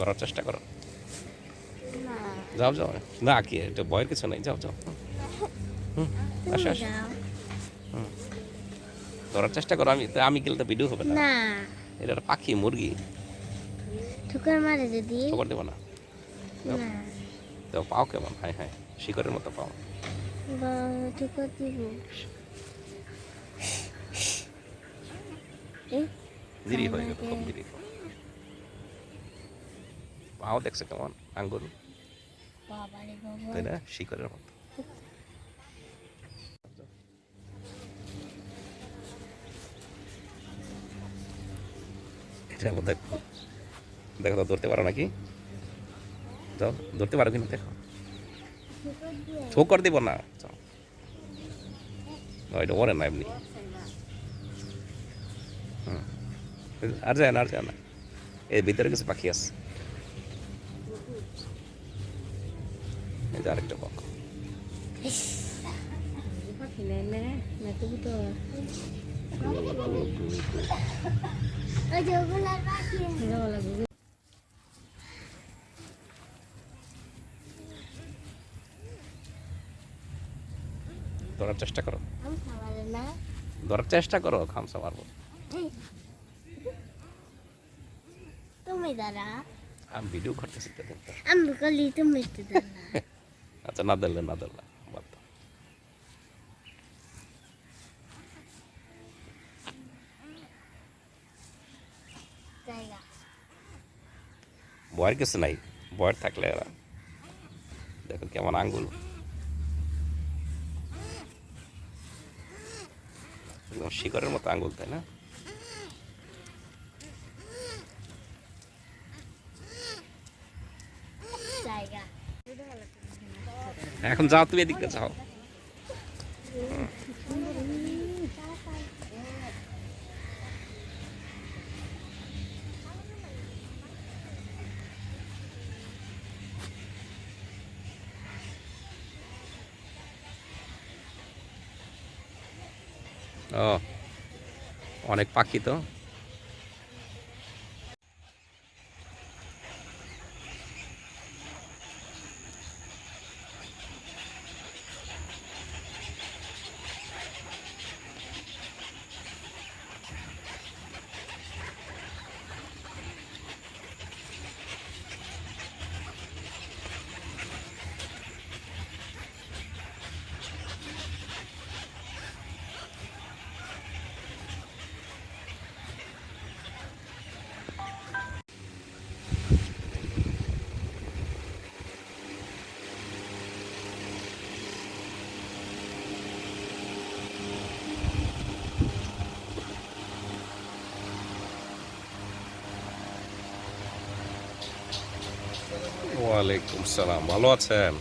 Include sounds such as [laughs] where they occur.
ধরার চেষ্টা করো যাও যাও। না কি এটা ভয়ের কিছু নেই। যাও যাও। হুম আসো আসো। যাও। ধরার চেষ্টা করো আমি আমি গেলে তো ভিডিও হবে না। এটা পাখি মুরগি। ঠুকার মারে যদি। খবর দেবো না। তো পাও কেমন? হ্যাঁ হ্যাঁ শিকরের মতো পাও। ঠুকার দিব। দেরি হয়ে গেল খুব দেরি পাও দেখছে কেমন আঙ্গুল। তাই না? শিকরের মতো। এটার মধ্যে দেখো তো ধরতে পারো নাকি? যাও ধরতে পারো কিনা দেখো। ঠুকার দিয়ে ছো করে দিব না। যাও। ওইটা ওরে না এমনি। আর যায় না আর যায় না। এর ভিতরে কিছু পাখি আছে। এই যে আরেকটা পাখি ধরার চেষ্টা করো। ধরার চেষ্টা করো খামসা মারবো। তুমি দাঁড়া। আমি ভিডিও করতেছি তো আমি কলি তুমি তো দাঁড়া। [laughs] আচ্ছা না ধরলে না ধরলে বাদ। ভয়ের কিছু নাই? ভয়ের থাকলে এরা। দেখো কেমন আঙ্গুল। একদম শিকরের মতো আঙ্গুল তাই না? এখন যাও তুমি এদিকে যাও। ও অনেক পাখি তো। ওয়ালাইকুম সালাম ভালো আছেন?